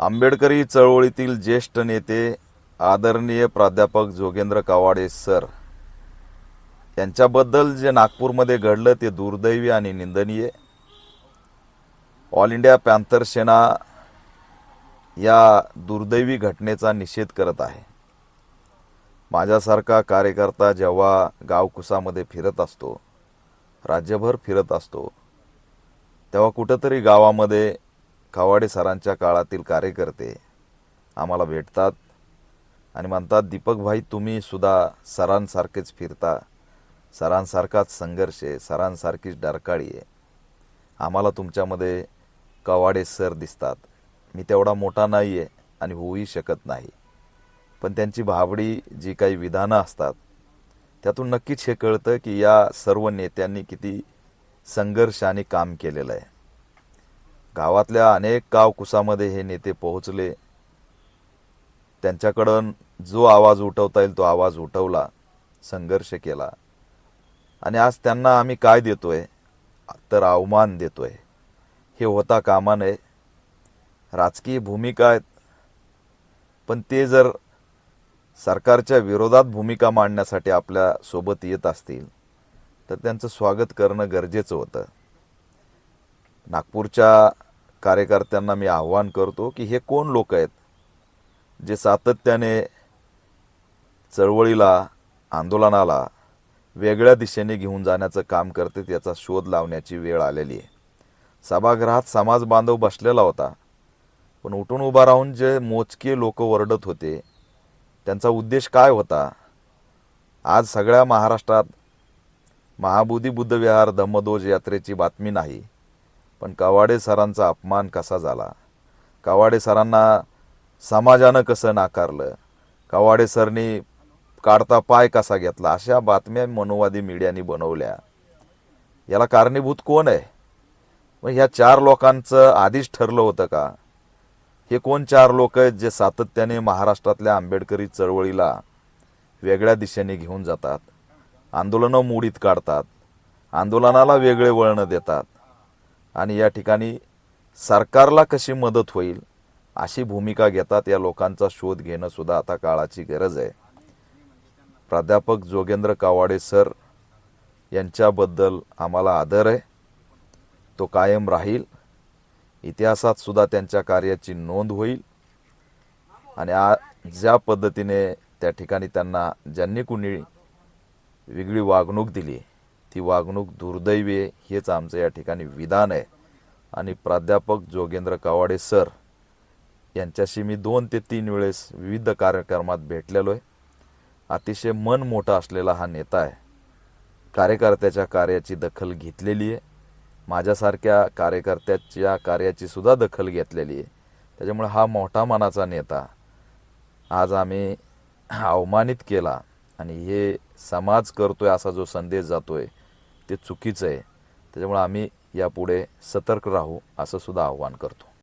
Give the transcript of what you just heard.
आंबेडकरी चळवळीतील ज्येष्ठ नेते आदरणीय प्राध्यापक जोगेंद्र कवाडे सर. यांच्याबद्दल जे नागपूरमध्ये घडलं ते दुर्दैवी आणि निंदनीय. ऑल इंडिया पॅन्थर सेना या दुर्दैवी घटनेचा निषेध करत आहे. माझ्यासारखा कार्यकर्ता जेव्हा गावकुसामध्ये फिरत असतो राज्यभर फिरत असतो तेव्हा कुठंतरी गावामध्ये खवाडे सरांच्या काळातील कार्यकर्ते आम्हाला भेटतात आणि म्हणतात दीपक भाई तुम्ही सुद्धा सरांसारखेच फिरता. सरांसारखाच संघर्ष आहे. सरांसारखीच डरकाळी आहे. आम्हाला तुमच्यामध्ये कवाडे सर दिसतात. मी तेवढा मोठा नाही आहे आणि होऊही शकत नाही. पण त्यांची भाबडी जी काही विधानं असतात त्यातून नक्कीच हे कळतं की या सर्व नेत्यांनी किती संघर्ष आणि काम केलेलं आहे. गावातल्या अनेक गावकुसामध्ये हे नेते पोहोचले. त्यांच्याकडून जो आवाज उठवता येईल तो आवाज उठवला संघर्ष केला. आणि आज त्यांना आम्ही काय देतोय? तर अवमान देतोय. हे होता कामा नये. राजकीय भूमिका आहेत. पण ते जर सरकारच्या विरोधात भूमिका मांडण्यासाठी आपल्यासोबत येत असतील तर त्यांचं स्वागत करणं गरजेचं होतं. नागपूरच्या कार्यकर्त्यांना मी आव्हान करतो की हे कोण लोक आहेत जे सातत्याने चळवळीला आंदोलनाला वेगळ्या दिशेने घेऊन जाण्याचं काम करते याचा शोध लावण्याची वेळ आलेली आहे. सभागृहात समाज बांधव बसलेला होता पण उठून उभा राहून जे मोजके लोक वरडत होते त्यांचा उद्देश काय होता? आज सगळ्या महाराष्ट्रात महाबोधी बुद्धविहार धम्मदोज यात्रेची बातमी नाही. पण कवाडे सरांचा अपमान कसा झाला? कवाडे सरांना समाजानं कसं नाकारलं? कवाडे सरनी काढता पाय कसा घेतला? अशा बातम्या मनोवादी मीडियानी बनवल्या. याला कारणीभूत कोण आहे? मग ह्या चार लोकांचं आधीच ठरलं होतं का? हे कोण चार लोक आहेत जे सातत्याने महाराष्ट्रातल्या आंबेडकरी चळवळीला वेगळ्या दिशेने घेऊन जातात? आंदोलनं मोडीत काढतात. आंदोलनाला वेगळे वळणं देतात. आणि या ठिकाणी सरकारला कशी मदत होईल अशी भूमिका घेतात या लोकांचा शोध घेणं सुद्धा आता काळाची गरज आहे. प्राध्यापक जोगेंद्र कावाडे सर यांच्याबद्दल आम्हाला आदर आहे. तो कायम राहील. इतिहासात सुद्धा त्यांच्या कार्याची नोंद होईल. आणि आ ज्या पद्धतीने त्या ठिकाणी त्यांना ज्यांनी कुणी वेगळी वागणूक दिली ती वागणूक दुर्दैवी आहे हेच आमचं या ठिकाणी विधान आहे. आणि प्राध्यापक जोगेंद्र कवाडे सर यांच्याशी मी दोन ते तीन वेळेस विविध कार्यक्रमात भेटलेलो आहे. अतिशय मन मोठा असलेला हा नेता आहे. कार्यकर्त्याच्या कार्याची दखल घेतलेली आहे. माझ्यासारख्या कार्यकर्त्याच्या कार्याची सुद्धा दखल घेतलेली आहे. त्याच्यामुळे हा मोठा मनाचा नेता आज आम्ही अवमानित केला. आणि हे समाज करतोय असा जो संदेश जातोय ते चुकीचं आहे. त्याच्यामुळे आम्ही यापुढे सतर्क राहू असं सुद्धा आव्हान करतो.